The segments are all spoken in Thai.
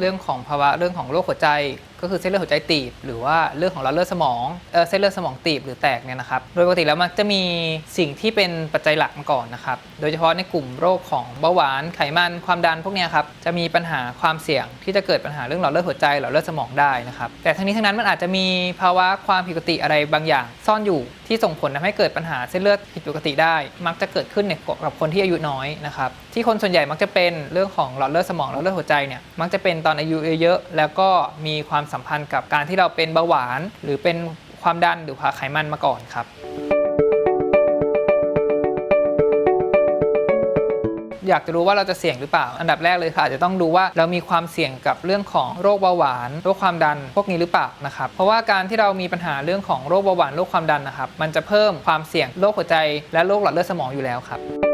เรื่องของภาวะเรื่องของโรคหัวใจ ก็คือเส้นเลือดหัวใจตีบ หรือว่าเรื่องของหลอดเลือดสมองเออเส้นเลือดสมองตีบหรือแตกเนี่ยนะครับโดยปกติแล้วมักจะมีสิ่งที่เป็นปัจจัยหลักมาก่อนนะครับโดยเฉพาะในกลุ่มโรคของเบาหวานไขมันความดันพวกนี้ครับจะมีปัญหาความเสี่ยงที่จะเกิดปัญหาเรื่องหลอดเลือดหัวใจหลอดเลือดสมองได้นะครับแต่ทั้งนี้ทั้งนั้นมันอาจจะมีภาวะความผิดปกติอะไรบางอย่าง ซ่อนอยู่ที่ส่งผลทำให้เกิดปัญหาเส้นเลือดผิดปกติได้ มักจะเกิดขึ้นในกับคนที่อายุน้อยนะครับที่คนส่วนใหญ่มักจะเป็นเรื่องของหลอดเลือดสมองหลอดเลือดหัวใจเนี่ยมักจะเป็นตอนอายุเยอะๆแล้วก็มีความสัมพันธ์กับการที่เราเป็นเบาหวาน หรือเป็นความดันหรือภาวะไขมันมาก่อนครับ อยากจะรู้ว่าเราจะเสี่ยงหรือเปล่า อันดับแรกเลยค่ะอาจจะต้องดูว่าเรามีความเสี่ยงกับเรื่องของโรคเบาหวานโรคความดันพวกนี้หรือเปล่านะครับเพราะว่าการที่เรามีปัญหาเรื่องของโรคเบาหวานโรคความดันนะครับ มันจะเพิ่มความเสี่ยงโรคหัวใจและโรคหลอดเลือดสมองอยู่แล้วครับ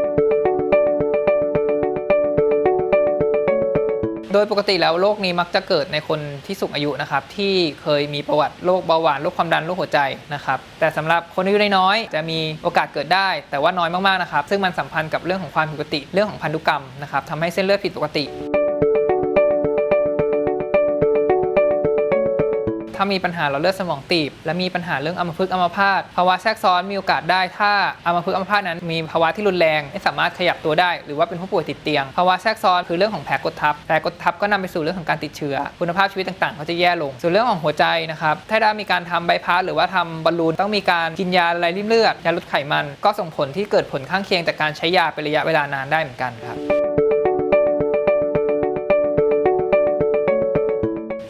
โดยปกติแล้วโรคนี้มักจะเกิดในคนที่สูงอายุนะครับที่เคยมีประวัติโรคเบาหวานโรคความดันโรคหัวใจนะครับแต่สำหรับคนอายุน้อยจะมีโอกาสเกิดได้ แต่ว่าน้อยมากๆนะครับซึ่งมันสัมพันธ์กับเรื่องของความผิดปกติเรื่องของพันธุกรรมนะครับทำให้เส้นเลือดผิดปกติ ถ้ามีปัญหาหลอดเลือดสมองตีบ และมีปัญหาเรื่องอัมพฤกษ์อัมพาตภาวะแทรกซ้อนมีโอกาสได้ ถ้าอัมพฤกษ์อัมพาตนั้นมีภาวะที่รุนแรงไม่สามารถขยับตัวได้ หรือว่าเป็นผู้ป่วยติดเตียงภาวะแทรกซ้อนคือเรื่องของแผลกดทับแผลกดทับก็นำไปสู่เรื่องของการติดเชื้อ คุณภาพชีวิตต่างๆ ก็จะแย่ลง ส่วนเรื่องของหัวใจนะครับถ้าได้มีการทำใบพัดหรือว่าทำบอลลูนต้องมีการกินยาละลายริ่มเลือดยาลดไขมัน ก็ส่งผลที่เกิดผลข้างเคียงจากการใช้ยาเป็นระยะเวลานานได้เหมือนกันครับ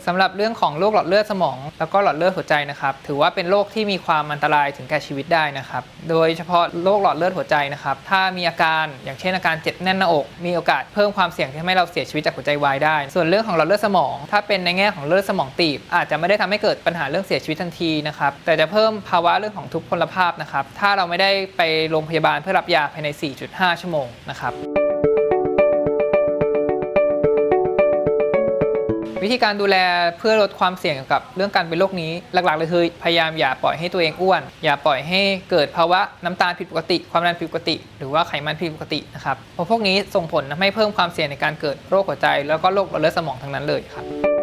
สำหรับเรื่องของโรคหลอดเลือดสมอง แล้วก็หลอดเลือดหัวใจนะครับ ถือว่าเป็นโรคที่มีความอันตรายถึงแก่ชีวิตได้นะครับ โดยเฉพาะโรคหลอดเลือดหัวใจนะครับ ถ้ามีอาการอย่างเช่นอาการเจ็บแน่นหน้าอก มีโอกาสเพิ่มความเสี่ยงที่ทำให้เราเสียชีวิตจากหัวใจวายได้ ส่วนเรื่องของหลอดเลือดสมอง ถ้าเป็นในแง่ของเลือดสมองตีบ อาจจะไม่ได้ทำให้เกิดปัญหาเรื่องเสียชีวิตทันทีนะครับ แต่จะเพิ่มภาวะเรื่องของทุพพลภาพนะครับ ถ้าเราไม่ได้ไปโรงพยาบาลเพื่อรับยาภายใน 4.5 ชั่วโมงนะครับ วิธีการดูแลเพื่อลดความเสี่ยงเกี่ยวกับเรื่องการเป็นโรคนี้หลักๆเลยคือพยายามอย่าปล่อยให้ตัวเองอ้วน อย่าปล่อยให้เกิดภาวะน้ำตาลผิดปกติ ความดันผิดปกติ หรือว่าไขมันผิดปกตินะครับเพราะพวกนี้ส่งผลทำให้เพิ่มความเสี่ยงในการเกิดโรคหัวใจ แล้วก็โรคหลอดเลือดสมองทั้งนั้นเลยครับ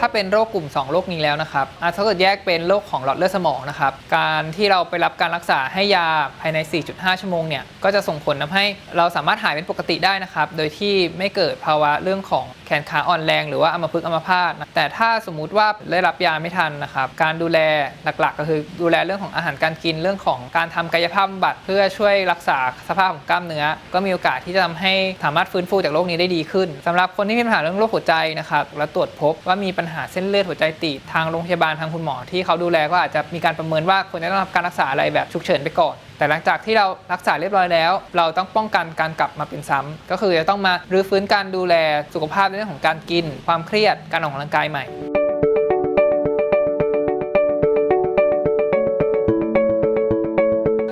ถ้าเป็นโรคกลุ่ม 2 โรคนี้แล้วนะครับอะถ้าเกิดแยกเป็นโรคของหลอดเลือดสมองนะครับการที่เราไปรับการรักษาให้ยาภายใน 4.5 ชั่วโมงเนี่ยก็จะส่งผลทำให้เราสามารถหายเป็นปกติได้นะครับโดยที่ไม่เกิดภาวะเรื่องของแขนขาอ่อนแรง หรือว่าอัมพฤกษ์อัมพาตนะแต่ถ้าสมมุติว่าได้รับยาไม่ทันนะครับการดูแลหลักๆ ก็คือดูแลเรื่องของอาหารการกินเรื่องของการทำกายภาพบำบัดเพื่อช่วยรักษาสภาพของกล้ามเนื้อ ก็มีโอกาสที่จะทำให้สามารถฟื้นฟูจากโรคนี้ได้ดีขึ้นสำหรับคนที่มีปัญหาเรื่องโรคหัวใจนะครับและตรวจพบว่ามีปัญหาหาเส้นเลือดหัวใจตีบทางโรงพยาบาลทางคุณหมอที่เขาดูแลก็อาจจะมีการประเมินว่าควรจะต้องรับการรักษาอะไรแบบฉุกเฉินไปก่อน แต่หลังจากที่เรารักษาเรียบร้อยแล้ว เราต้องป้องกันการกลับมาเป็นซ้ำก็คือจะต้องมารื้อฟื้นการดูแลสุขภาพในเรื่องของการกิน ความเครียดการออกกำลังกายใหม่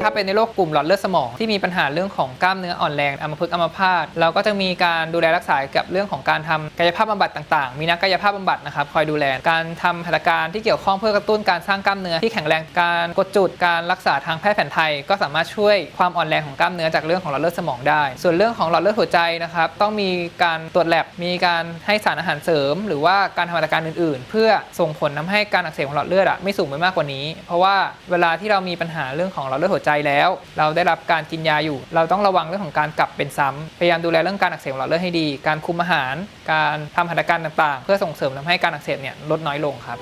ถ้าเป็นในโรคกลุ่มหลอดเลือดสมองที่มีปัญหาเรื่องของกล้ามเนื้ออ่อนแรงอัมพฤกษ์อัมพาตเราก็จะมีการดูแลรักษากับเรื่องของการทำกายภาพบำบัดต่างๆ มีนักกายภาพบำบัดนะครับคอยดูแลการทำหัตถการที่เกี่ยวข้องเพื่อกระตุ้นการสร้างกล้ามเนื้อที่แข็งแรงการกดจุดการรักษาทางแพทย์แผนไทย ก็สามารถช่วยความอ่อนแรงของกล้ามเนื้อจากเรื่องของหลอดเลือดสมองได้ ส่วนเรื่องของหลอดเลือดหัวใจนะครับต้องมีการตรวจแลบมีการให้สารอาหารเสริม หรือว่าการทำหัตถการอื่น ๆ เพื่อส่งผลทำให้การอักเสบของหลอดเลือดอะไม่สูงไปมากกว่านี้ เพราะว่าเวลาที่เรามีปัญหาเรื่องของหลอดเลือดหัวใจแล้ว เราได้รับการกินยาอยู่ เราต้องระวังเรื่องของการกลับเป็นซ้ำพยายามดูแลเรื่องการอักเสบของหลอดเลือดให้ดี การคุมอาหาร การทำหัตถการต่างๆ เพื่อส่งเสริมทำให้การอักเสบเนี่ยลดน้อยลงครับ